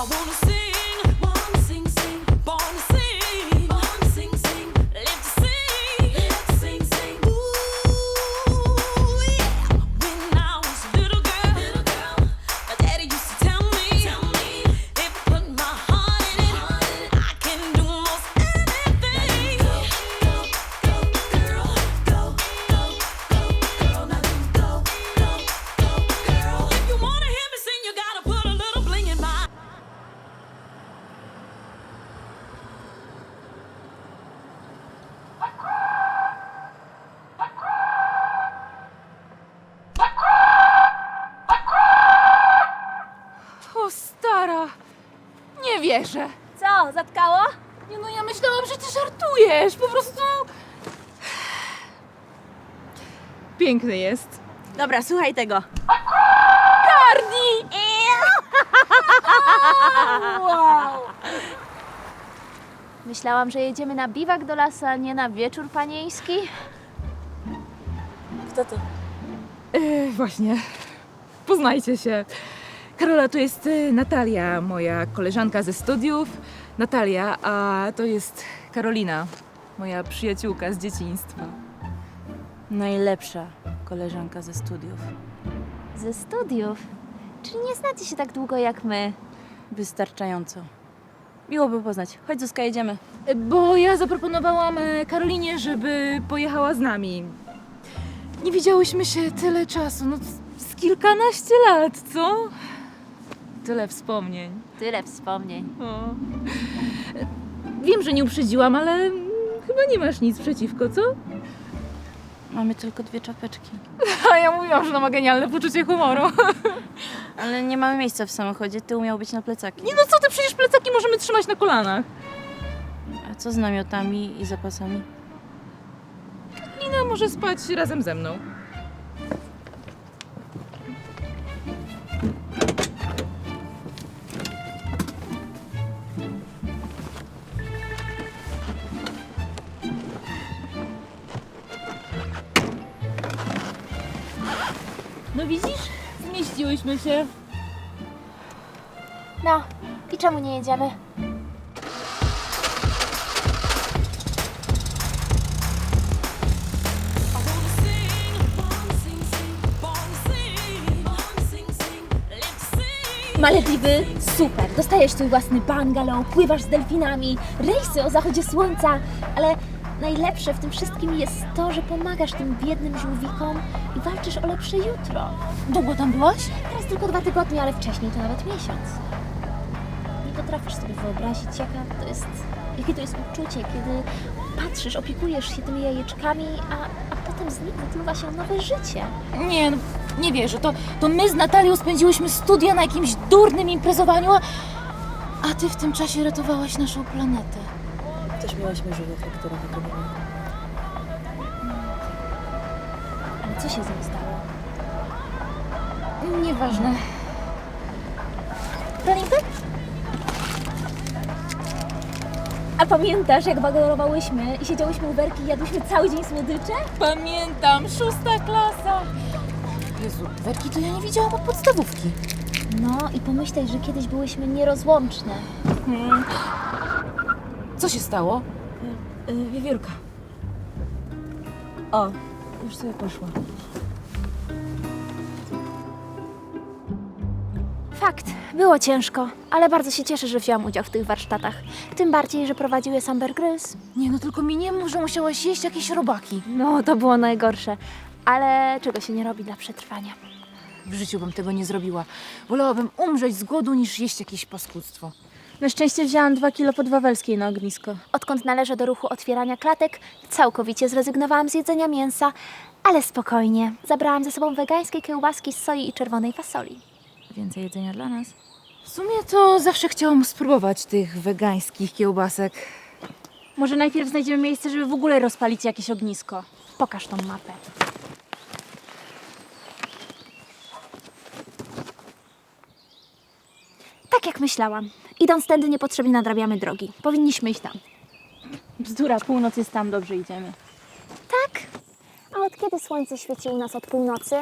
I wanna sing, Co, zatkało? Nie no, ja myślałam, że ty żartujesz. Po prostu... Piękny jest. Dobra, słuchaj tego. Karni! Wow! Myślałam, że jedziemy na biwak do lasu, a nie na wieczór panieński. Kto to? E, właśnie. Poznajcie się. Karola, to jest e, Natalia, moja koleżanka ze studiów. Natalia, a to jest Karolina, moja przyjaciółka z dzieciństwa. Najlepsza koleżanka ze studiów. Ze studiów. Czyli nie znacie się tak długo jak my. Wystarczająco. Miło by poznać. Chodź Zuzka, jedziemy. E, Bo ja zaproponowałam e, Karolinie, żeby pojechała z nami. Nie widziałyśmy się tyle czasu, no z- z kilkanaście lat, co? Tyle wspomnień. Tyle wspomnień. O. Wiem, że nie uprzedziłam, ale chyba nie masz nic przeciwko, co? Mamy tylko dwie czapeczki. A ja mówiłam, że ona ma genialne poczucie humoru. Ale nie mamy miejsca w samochodzie. Tył miał być na plecaki. Nie no co ty, przecież plecaki możemy trzymać na kolanach. A co z namiotami i zapasami? Lina może spać razem ze mną. Zmieściłyśmy się. No, i czemu nie jedziemy? Malediwy, super. Dostajesz swój własny bungalow, pływasz z delfinami, rejsy o zachodzie słońca, ale najlepsze w tym wszystkim jest to, że pomagasz tym biednym żółwikom i walczysz o lepsze jutro. Długo tam byłaś? Tylko dwa tygodnie, ale wcześniej to nawet miesiąc. Nie potrafisz sobie wyobrazić, jaka to jest, jakie to jest uczucie, kiedy patrzysz, opiekujesz się tymi jajeczkami, a, a potem z nich wypływa się nowe życie. Nie, no, nie wierzę. To, to my z Natalią spędziłyśmy studia na jakimś durnym imprezowaniu, a, a ty w tym czasie ratowałaś naszą planetę. Też miałyśmy żywiołkę, która wyglądała. Ale co się z nim stało? Nieważne. Pralinka? A pamiętasz, jak wagorowałyśmy i siedziałyśmy u Werki i jadłyśmy cały dzień słodycze? Pamiętam, szósta klasa. Jezu, Werki to ja nie widziałam od podstawówki. No i pomyśleć, że kiedyś byłyśmy nierozłączne. Co się stało? Yy, wiewiórka. O, już sobie poszła. Fakt, było ciężko, ale bardzo się cieszę, że wzięłam udział w tych warsztatach. Tym bardziej, że prowadził je Samber Gryz. Nie, no tylko mi nie mów, że musiałaś jeść jakieś robaki. No, to było najgorsze. Ale czego się nie robi dla przetrwania? W życiu bym tego nie zrobiła. Wolałabym umrzeć z głodu, niż jeść jakieś paskudztwo. Na szczęście wzięłam dwa kilo podwawelskiej na ognisko. Odkąd należę do ruchu otwierania klatek, całkowicie zrezygnowałam z jedzenia mięsa, ale spokojnie. Zabrałam ze sobą wegańskie kiełbaski z soi i czerwonej fasoli. Więcej jedzenia dla nas. W sumie to zawsze chciałam spróbować tych wegańskich kiełbasek. Może najpierw znajdziemy miejsce, żeby w ogóle rozpalić jakieś ognisko. Pokaż tą mapę. Tak jak myślałam. Idąc tędy niepotrzebnie nadrabiamy drogi. Powinniśmy iść tam. Bzdura, północ jest tam, dobrze idziemy. Tak? A od kiedy słońce świeci u nas od północy?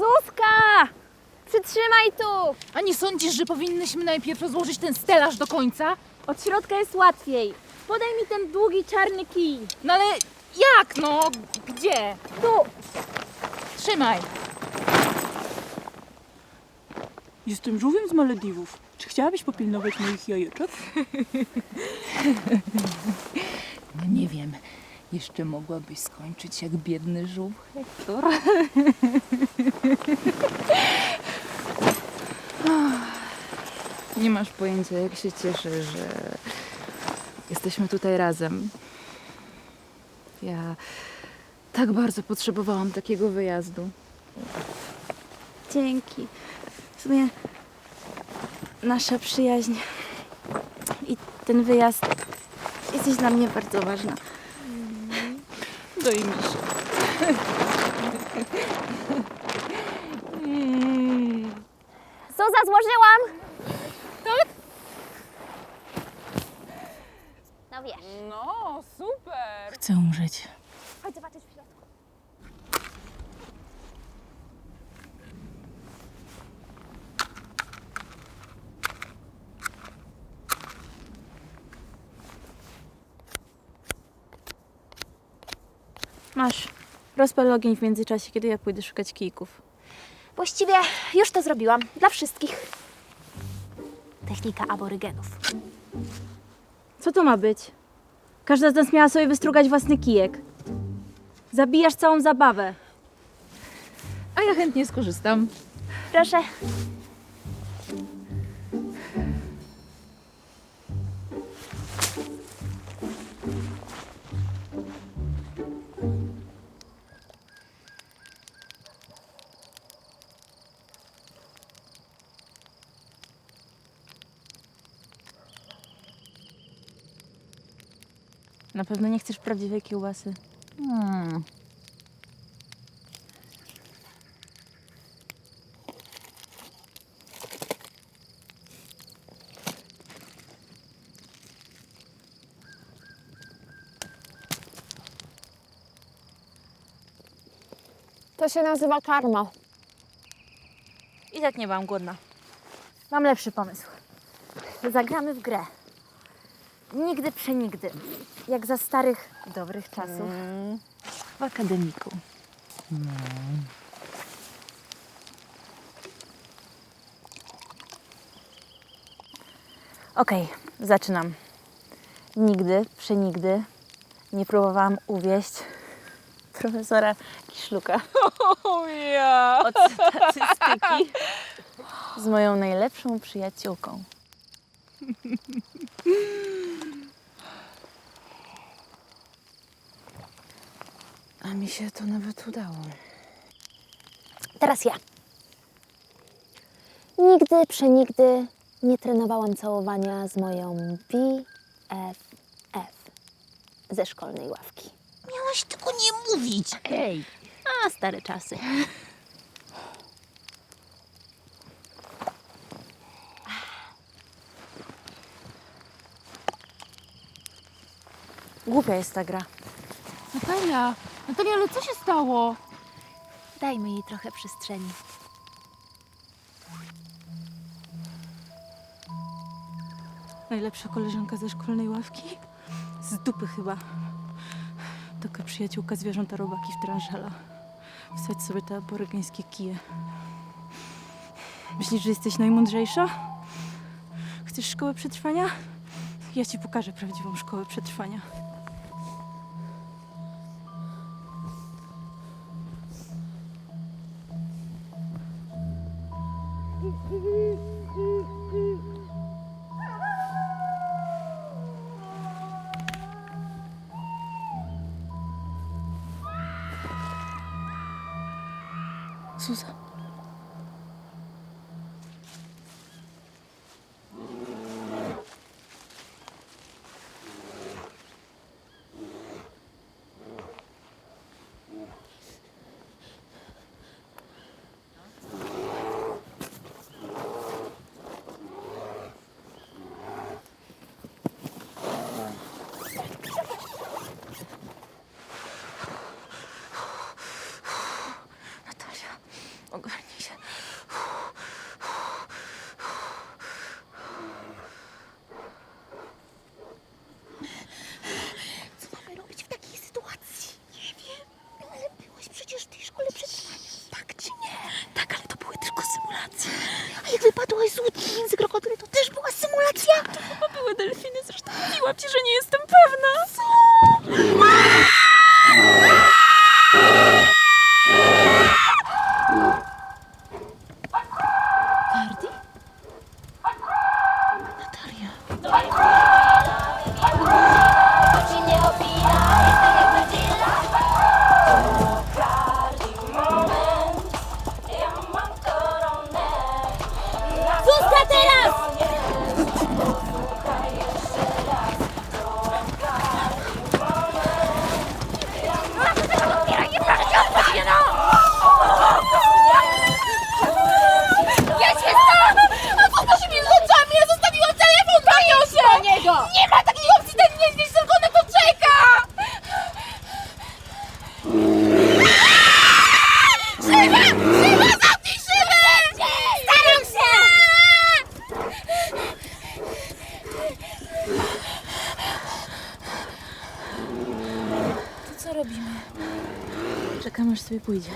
Zuzka! Przytrzymaj tu! A nie sądzisz, że powinnyśmy najpierw rozłożyć ten stelaż do końca? Od środka jest łatwiej. Podaj mi ten długi czarny kij. No ale jak no? Gdzie? Tu! Trzymaj. Jestem żółwiem z Malediwów. Czy chciałabyś popilnować moich jajeczek? No nie wiem. Jeszcze mogłabyś skończyć jak biedny żółw Hektor. Nie masz pojęcia, jak się cieszę, że jesteśmy tutaj razem. Ja tak bardzo potrzebowałam takiego wyjazdu. Dzięki. W sumie nasza przyjaźń i ten wyjazd jesteś dla mnie bardzo ważna. Daj mi się. Zuza, złożyłam! Tak? No wiesz. No, super. Chcę umrzeć. Chodź zobaczyć w środku. Masz. Rozpal ogień w międzyczasie, kiedy ja pójdę szukać kijków. Właściwie już to zrobiłam. Dla wszystkich. Technika aborygenów. Co to ma być? Każda z nas miała sobie wystrugać własny kijek. Zabijasz całą zabawę. A ja chętnie skorzystam. Proszę. Pewno nie chcesz prawdziwej kiełbasy. Hmm. To się nazywa karma. I tak nie byłam głodna. Mam lepszy pomysł. Zagramy w grę. Nigdy przenigdy. Jak za starych, dobrych czasów. W akademiku. Okej, zaczynam. Nigdy, przenigdy nie próbowałam uwieść profesora Kiszluka O ja. od statystyki z moją najlepszą przyjaciółką. A mi się to nawet udało. Teraz ja. Nigdy, przenigdy nie trenowałam całowania z moją BFF ze szkolnej ławki. Miałaś tylko nie mówić. Ej, a stare czasy. Głupia jest ta gra. Natalia, Natalia, ale co się stało? Dajmy jej trochę przestrzeni. Najlepsza koleżanka ze szkolnej ławki? Z dupy chyba. Taka przyjaciółka zwierzęta robaki w tranżela. Wsadź sobie te aborygeńskie kije. Myślisz, że jesteś najmądrzejsza? Chcesz szkołę przetrwania? Ja ci pokażę prawdziwą szkołę przetrwania. Suza. Natalia, Ogarnij się. Co mamy robić w takiej sytuacji? Nie wiem. Ale byłeś przecież w tej szkole przetrwania. Tak czy nie? Tak, ale to były tylko symulacje. A jak wypadłaś z łódki między krokodyly, to też była symulacja? To chyba były delfiny, zresztą mówiłam купити.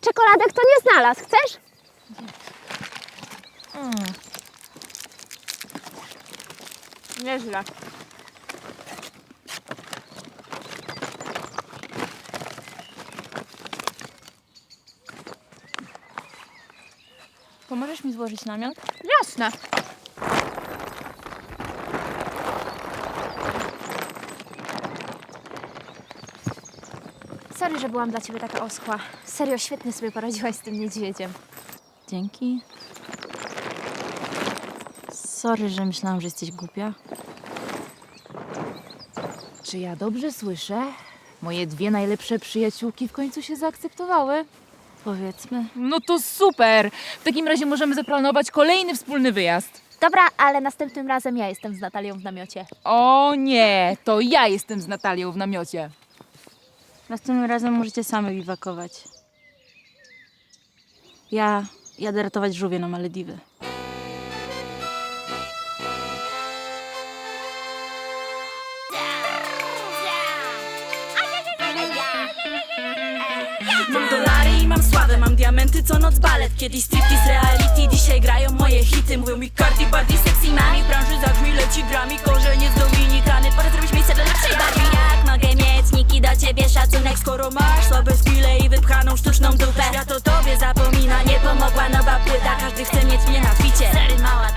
Czekoladek to nie znalazł, chcesz? Nieźle. Pomożesz mi złożyć namiot? Jasne. Sorry, że byłam dla ciebie taka oschła. Serio, świetnie sobie poradziłaś z tym niedźwiedziem. Dzięki. Sorry, że myślałam, że jesteś głupia. Czy ja dobrze słyszę? Moje dwie najlepsze przyjaciółki w końcu się zaakceptowały. Powiedzmy. No to super! W takim razie możemy zaplanować kolejny wspólny wyjazd. Dobra, ale następnym razem ja jestem z Natalią w namiocie. O nie, to ja jestem z Natalią w namiocie. Następnym razem możecie same biwakować. Ja jadę ratować żółwie na Malediwy. Mam dolary i mam sławę, mam diamenty co noc balet Kiedyś striptease reality, dzisiaj grają moje hity Mówią mi Cardi, bardziej sexy nami W branży zagrzmi leci grami, korzenie z Dominikany Pora zrobić miejsce dla lepszej Barbie Jak mogę mieć niki do ciebie szacunek. Skoro masz słabe skille i wypchaną sztuczną dupę Ja to tobie zapomina, nie pomogła nowa płyta Każdy chce mieć mnie na ficie. Sery mała